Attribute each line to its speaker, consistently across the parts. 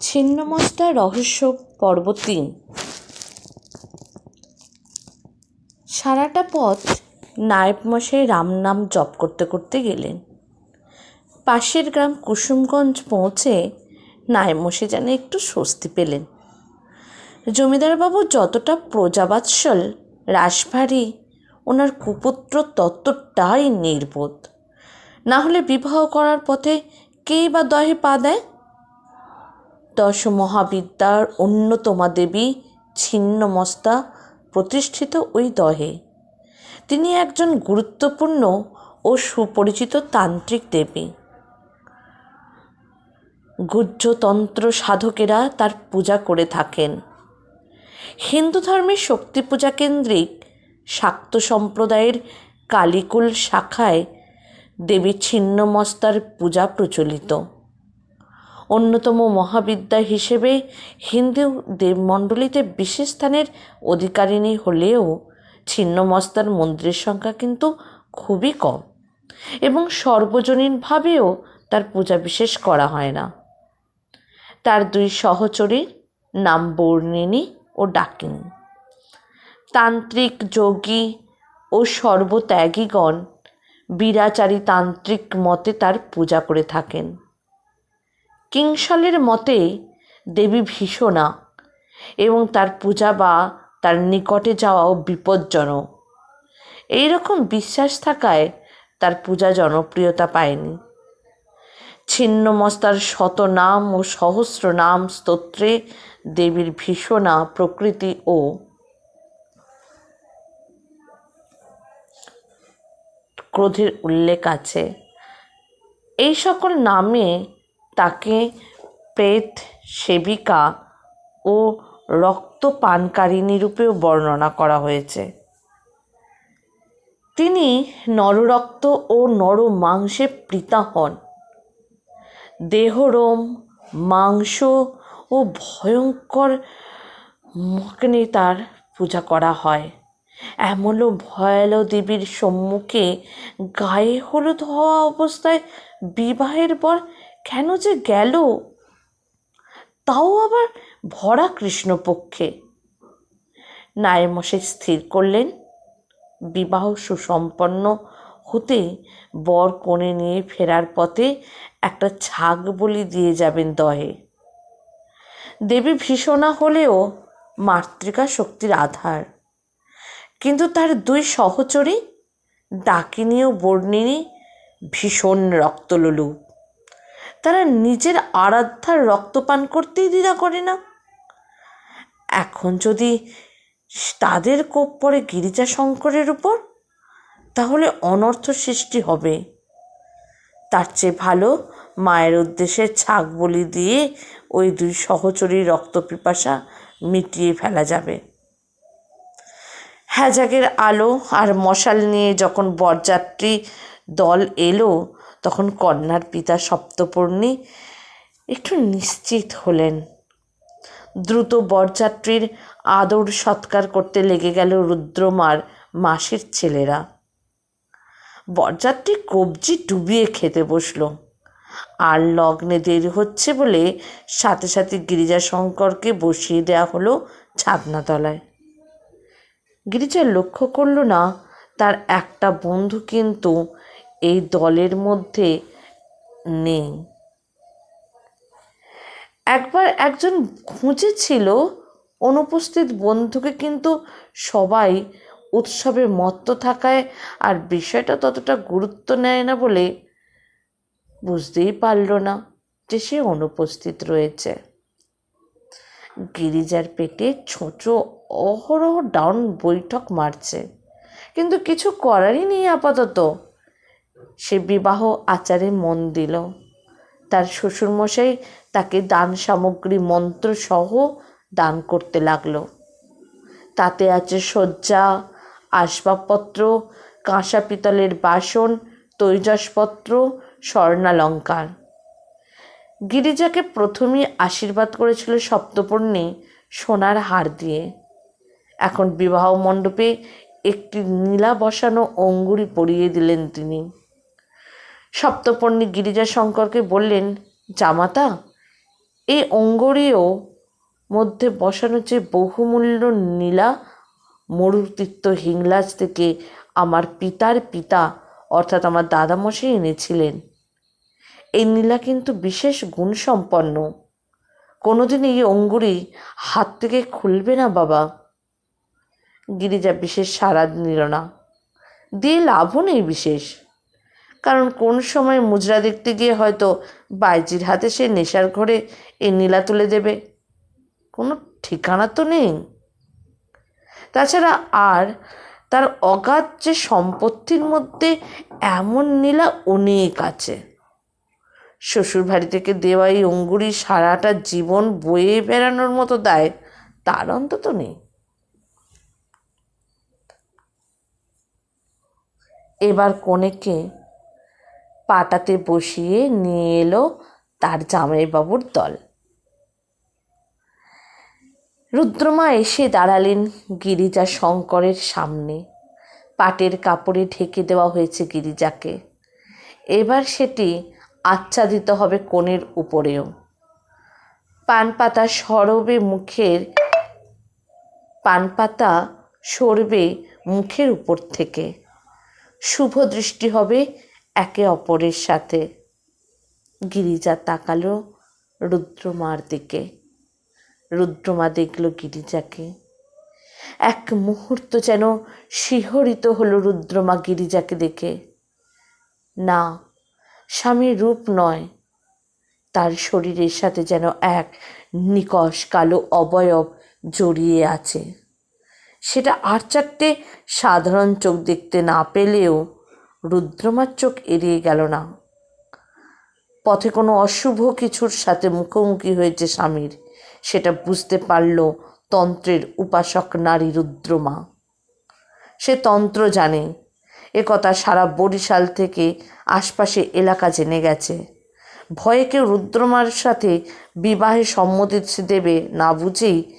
Speaker 1: ছিন্নমস্তা রহস্য পর্ব তিন। সারাটা পথ নায়েব মশাই রাম নাম জপ করতে করতে গেলেন। পাশের গ্রাম কুসুমগঞ্জ পৌঁছে নায়েব মশাই যেন একটু স্বস্তি পেলেন। জমিদারবাবু যতটা প্রজাবাৎসল রাশভারী ওনার কুপুত্র ততটাই নির্বোধ। না হলে বিবাহ করার পথে কেই বা দহে পা দেয়? দশ মহাবিদ্যার অন্যতমা দেবী ছিন্নমস্তা প্রতিষ্ঠিত ওই দহে। তিনি একজন গুরুত্বপূর্ণ ও সুপরিচিত তান্ত্রিক দেবী। গুহ্যতন্ত্র সাধকেরা তার পূজা করে থাকেন। হিন্দু ধর্মের শক্তি পূজা কেন্দ্রিক শাক্ত সম্প্রদায়ের কালিকুল শাখায় দেবী ছিন্নমস্তার পূজা প্রচলিত। অন্যতম মহাবিদ্যা হিসেবে হিন্দু দেবমণ্ডলীতে বিশেষ স্থানের অধিকারিণী হলেও ছিন্নমস্তার মন্দিরের সংখ্যা কিন্তু খুবই কম এবং সর্বজনীনভাবেও তার পূজা বিশেষ করা হয় না। তার দুই সহচরীর নাম বর্ণিনী ও ডাকিনী। তান্ত্রিক যোগী ও সর্বত্যাগীগণ বীরাচারী তান্ত্রিক মতে তার পূজা করে থাকেন। কিংসলের মতে দেবী ভীষণা এবং তার পূজা বা তার নিকটে যাওয়াও বিপজ্জনক। এই রকম বিশ্বাস থাকায় তার পূজা জনপ্রিয়তা পায়নি। ছিন্নমস্তার শত নাম ও সহস্র নাম স্তোত্রে দেবীর ভীষণা প্রকৃতি ও ক্রোধের উল্লেখ আছে। এই সকল নামে তাকে প্রেত সেবিকা ও রক্ত রক্তপানকারিণী রূপেও বর্ণনা করা হয়েছে। তিনি নররক্ত ও নর মাংসে প্রীতা হন। দেহরোম, মাংস ও ভয়ঙ্কর মগ্নে তার পূজা করা হয়। এমনও ভয়াল দেবীর সম্মুখে গায়ে হলুদ হওয়া অবস্থায় বিবাহের পর কেন যে গেল? তাও আবার ভরা কৃষ্ণপক্ষে। নায়েমশাই স্থির করলেন। বিবাহ সুসম্পন্ন হতে বর কোণে নিয়ে ফেরার পথে একটা ছাগ বলি দিয়ে যাবেন দহে। দেবী ভীষণা হলেও মাতৃকা শক্তির আধার। কিন্তু তার দুই সহচরী, ডাকিনী ও বর্ণিনী ভীষণ রক্তলোলু। তারা নিজের আরাধ্যার রক্তপান করতেই দ্বিধা করে না। এখন যদি তাদের কোপ পড়ে গিরিজা শঙ্করের উপর, তাহলে অনর্থ সৃষ্টি হবে। তার চেয়ে ভালো মায়ের উদ্দেশ্যে ছাগ বলি দিয়ে ওই দুই সহচরী রক্ত পিপাসা মিটিয়ে ফেলা যাবে। হ্যাজাগের আলো আর মশাল নিয়ে যখন বরযাত্রী দল এলো তখন কন্যার পিতা সপ্তপর্ণী একটু নিশ্চিত হলেন। দ্রুত বরযাত্রীর আদর সৎকার করতে লেগে গেল রুদ্রমার মাসির ছেলেরা। বরযাত্রী কবজি ডুবিয়ে খেতে বসল। আর লগ্নে দেরি হচ্ছে বলে সাথে সাথে গিরিজা শঙ্করকে বসিয়ে দেওয়া হলো ছাদনাতলায়। গিরিজা লক্ষ্য করল না, তার একটা বন্ধু কিন্তু এই দলের মধ্যে নেই। একবার একজন খুঁজেছিল অনুপস্থিত বন্ধুকে, কিন্তু সবাই উৎসবে মত্ত থাকায় আর বিষয়টা ততটা গুরুত্ব নেয় না বলে বুঝতেই পারল না যে সে অনুপস্থিত রয়েছে। গিরিজার পেটে ছোঁচো অহরহ ডাউন বৈঠক মারছে, কিন্তু কিছু করারই নেই আপাতত। সে বিবাহ আচারে মন দিল। তার শ্বশুরমশাই তাকে দান সামগ্রী মন্ত্রসহ দান করতে লাগল। তাতে আছে শয্যা, আসবাবপত্র, কাঁসা পিতলের বাসন, তৈজসপত্র, স্বর্ণালঙ্কার। গিরিজাকে প্রথমেই আশীর্বাদ করেছিল সপ্তপর্ণী সোনার হার দিয়ে। এখন বিবাহ মণ্ডপে একটি নীলা বসানো অঙ্গুরি পরিয়ে দিলেন তিনি। সপ্তপর্ণী গিরিজা শঙ্করকে বললেন, জামাতা এই অঙ্গরীয় মধ্যে বসানো যে বহুমূল্য নীলা মরুতীর্থ হিংলাজ থেকে আমার পিতার পিতা, অর্থাৎ আমার দাদামশাই এনেছিলেন, এই নীলা কিন্তু বিশেষ গুণসম্পন্ন। কোনোদিন এই অঙ্গুরি হাত থেকে খুলবে না বাবা। গিরিজা বিশেষ সাড়া নিল না। দিয়ে লাভও নেই বিশেষ। কারণ কোন সময় মুজরা দেখতে গিয়ে হয়তো বাইজির হাতে সে নেশার ঘরে এই নীলা তুলে দেবে। কোনো ঠিকানা তো নেই। তাছাড়া আর তার অগাধ যে সম্পত্তির মধ্যে এমন নীলা অনেক আছে। শ্বশুর বাড়ি থেকে দেওয়া এই অঙ্গুরি সারাটা জীবন বয়ে বেড়ানোর মতো দায় তার অন্তত নেই। এবার কনেকে পাটাতে বসিয়ে নিয়ে এলো তার জামাইবাবুর দল। রুদ্রমা এসে দাঁড়ালেন গিরিজা শঙ্করের সামনে। পাটের কাপড়ে ঢেকে দেওয়া হয়েছে গিরিজাকে। এবার সেটি আচ্ছাদিত হবে কোণের উপরেও। পান পাতা সরবে মুখের পান পাতা সরবে মুখের উপর থেকে। শুভ দৃষ্টি হবে একে অপরের সাথে। গিরিজা তাকালো রুদ্রমার দিকে। রুদ্রমা দেখল গিরিজাকে। এক মুহূর্ত যেন শিহরিত হলো রুদ্রমা গিরিজাকে দেখে। না, স্বামীর রূপ নয়। তার শরীরের সাথে যেন এক নিকষ কালো অবয়ব জড়িয়ে আছে। সেটা আর চারটে সাধারণ চোখ দেখতে না পেলেও রুদ্রমার চোখ এড়িয়ে গেল না। পথে কোনো অশুভ কিছুর সাথে মুখোমুখি হয়েছে স্বামীর। সেটা বুঝতে পারল তন্ত্রের উপাসক নারী রুদ্রমা। সে তন্ত্র জানে। এ কথা সারা বরিশাল থেকে আশপাশে এলাকা জেনে গেছে। ভয়ে কেউ রুদ্রমার সাথে বিবাহে সম্মতি দেবে না বুঝেই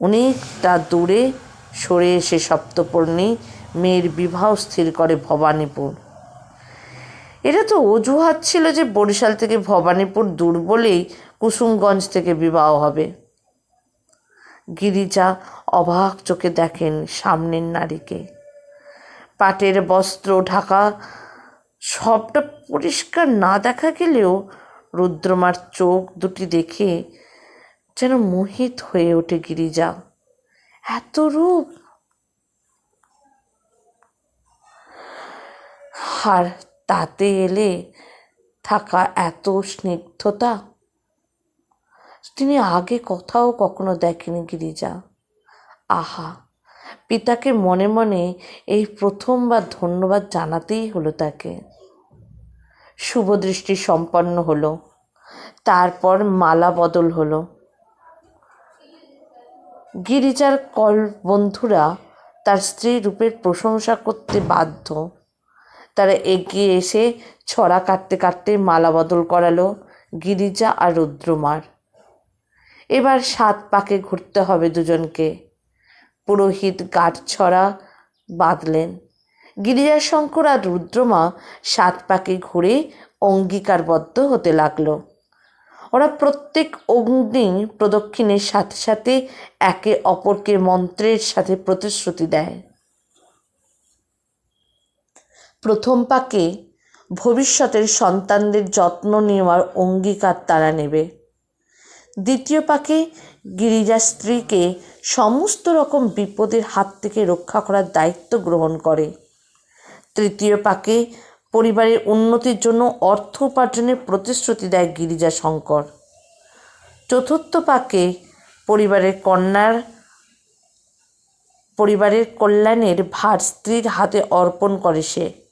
Speaker 1: অনেকটা দূরে সরে এসে সপ্তপর্ণী মেয়ের বিবাহ স্থির করে ভবানীপুর। এটা তো অজুহাত ছিল যে বরিশাল থেকে ভবানীপুর দূর বলেই কুসুমগঞ্জ থেকে বিবাহ হবে। গিরিজা অবাক চোখে দেখেন সামনের নারীকে। পাটের বস্ত্র, ঢাকা, সবটা পরিষ্কার না দেখা গেলেও রুদ্রমার চোখ দুটি দেখে যেন মোহিত হয়ে ওঠে গিরিজা। এত রূপ! আর তাতে এলে থাকা এত স্নিগ্ধতা? তিনি আগে কোথাও কখনো দেখেনি গিরিজা। আহা, পিতাকে মনে মনে এই প্রথমবার ধন্যবাদ জানাতেই হলো তাকে। শুভদৃষ্টি সম্পন্ন হলো, তারপর মালা বদল হলো। গিরিজার কল বন্ধুরা তার স্ত্রী রূপের প্রশংসা করতে বাধ্য। তারা এগিয়ে এসে ছড়া কাটতে কাটতে মালা বদল করালো গিরিজা আর রুদ্রমার। এবার সাত পাকে ঘুরতে হবে দুজনকে। পুরোহিত গাঠ ছড়া বাঁধলেন। গিরিজা শঙ্কর আর রুদ্রমা সাত পাকে ঘুরে অঙ্গীকারবদ্ধ হতে লাগল। ওরা প্রত্যেক অগ্নি প্রদক্ষিণের সাথে সাথে একে অপরকে মন্ত্রের সাথে প্রতিশ্রুতি দেয়। প্রথম পাকে ভবিষ্যতের সন্তানদের যত্ন নেওয়ার অঙ্গীকার তারা নেবে। দ্বিতীয় পাকে গিরিজা স্ত্রীকে সমস্ত রকম বিপদের হাত থেকে রক্ষা করার দায়িত্ব গ্রহণ করে। তৃতীয় পাকে পরিবারের উন্নতির জন্য অর্থ উপার্জনের প্রতিশ্রুতি দেয় গিরিজা শঙ্কর। চতুর্থ পাকে পরিবারের কন্যার, পরিবারের কল্যাণের ভার স্ত্রীর হাতে অর্পণ করে সে।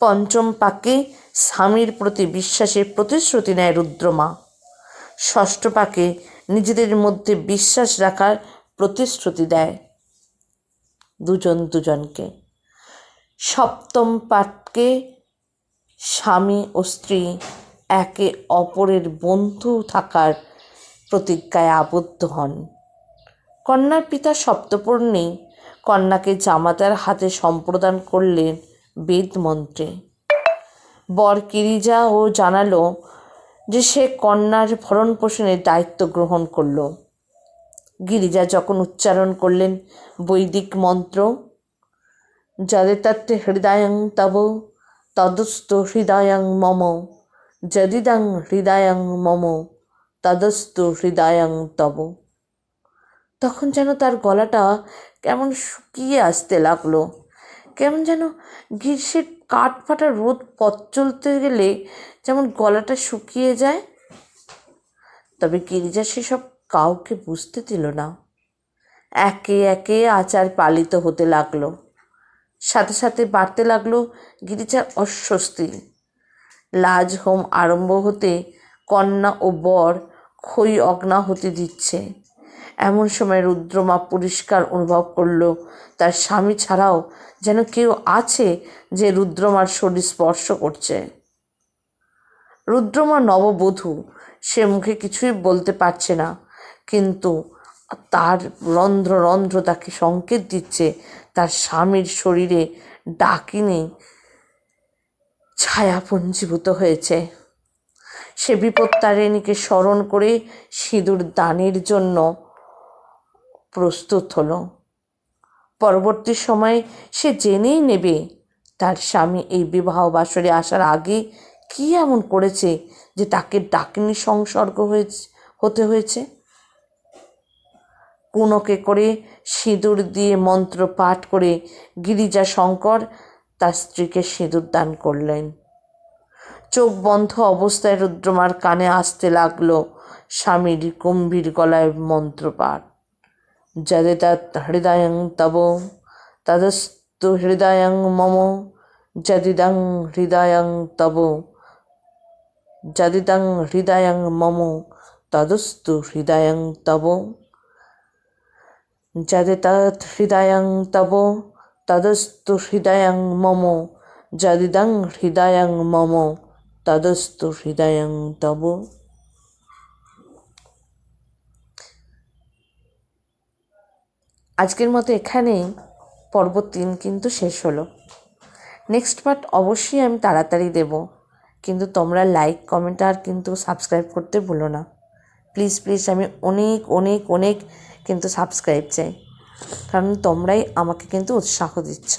Speaker 1: পঞ্চম পাকে স্বামীর প্রতি বিশ্বাসের প্রতিশ্রুতি নেয় রুদ্রমা। ষষ্ঠ পাকে নিজেদের মধ্যে বিশ্বাস রাখার প্রতিশ্রুতি দেয় দুজন দুজনকে। সপ্তম পাঠকে স্বামী ও স্ত্রী একে অপরের বন্ধু থাকার প্রতিজ্ঞায় আবদ্ধ হন। কন্যার পিতা সপ্তপর্ণী কন্যাকে জামাতার হাতে সম্প্রদান করলেন বেদ মন্ত্রে। বর কিরিজা ও জানালো যে সে কন্যার ভরণ পোষণের দায়িত্ব গ্রহণ করল। গিরিজা যখন উচ্চারণ করলেন বৈদিক মন্ত্র যদিতত্তে হৃদয়ং তব, তদস্ত হৃদয়ং মম, যদিদং হৃদয়ং মম, তদস্তু হৃদয়ং তব। তখন যেন তার গলাটা কেমন শুকিয়ে আসতে লাগল। কেমন যেন গ্রীষ্মের কাঠ ফাটা রোদ পথ চলতে গেলে যেমন গলাটা শুকিয়ে যায়, তবে গিরিজা সেসব কাউকে বুঝতে দিল না। একে একে আচার পালিত হতে লাগল। সাথে সাথে বাড়তে লাগল গিরিজার অস্বস্তি। লাজ, হোম আরম্ভ হতে কন্যা ও বর খই অগ্নাহতি দিচ্ছে। এমন সময় রুদ্রমা পরিষ্কার অনুভব করল, তার স্বামী ছাড়াও যেন কেউ আছে যে রুদ্রমার শরীর স্পর্শ করছে। রুদ্রমা নববধূ, সে মুখে কিছুই বলতে পারছে না, কিন্তু তার রন্ধ্র রন্ধ্র তাকে সংকেত দিচ্ছে, তার স্বামীর শরীরে ডাকিনি ছায়া পঞ্জীভূত হয়েছে। সে বিপত্তারিণীকে স্মরণ করে সিঁদুর দানের জন্য প্রস্তুত হলো। পরবর্তী সময়ে সে জেনেই নেবে তার স্বামী এই বিবাহ বাসরে আসার আগে কি এমন করেছে যে তাকে ডাকিনি সংসর্গ হয়েছে, হতে হয়েছে। কুনোকে করে সিঁদুর দিয়ে মন্ত্র পাঠ করে গিরিজা শঙ্কর তার স্ত্রীকে সিঁদুর দান করলেন। চোখ বন্ধ অবস্থায় রুদ্রমার কানে আসতে লাগল স্বামীর গম্ভীর গলায় মন্ত্রপাঠ যদে তৎ হৃদয়ং তব তদস্তু হৃদয়ং মম যদিদং হৃদয়ং তব যদিদং হৃদয়ং মম তদস্তু হৃদয়ং তব যদে তৎ হৃদয়ং তব তদস্তু হৃদয়ং মম যদিদং হৃদয়ং মম তদস্তু হৃদয়ং তব আজকের মতো এখানেই পর্ব তিন কিন্তু শেষ হলো। নেক্সট পার্ট অবশ্যই আমি তাড়াতাড়ি দেব, কিন্তু তোমরা লাইক কমেন্ট আর কিন্তু সাবস্ক্রাইব করতে ভুলো না। প্লিজ প্লিজ আমি অনেক অনেক অনেক কিন্তু সাবস্ক্রাইব চাই। কারণ তোমরাই আমাকে কিন্তু উৎসাহ দিচ্ছ।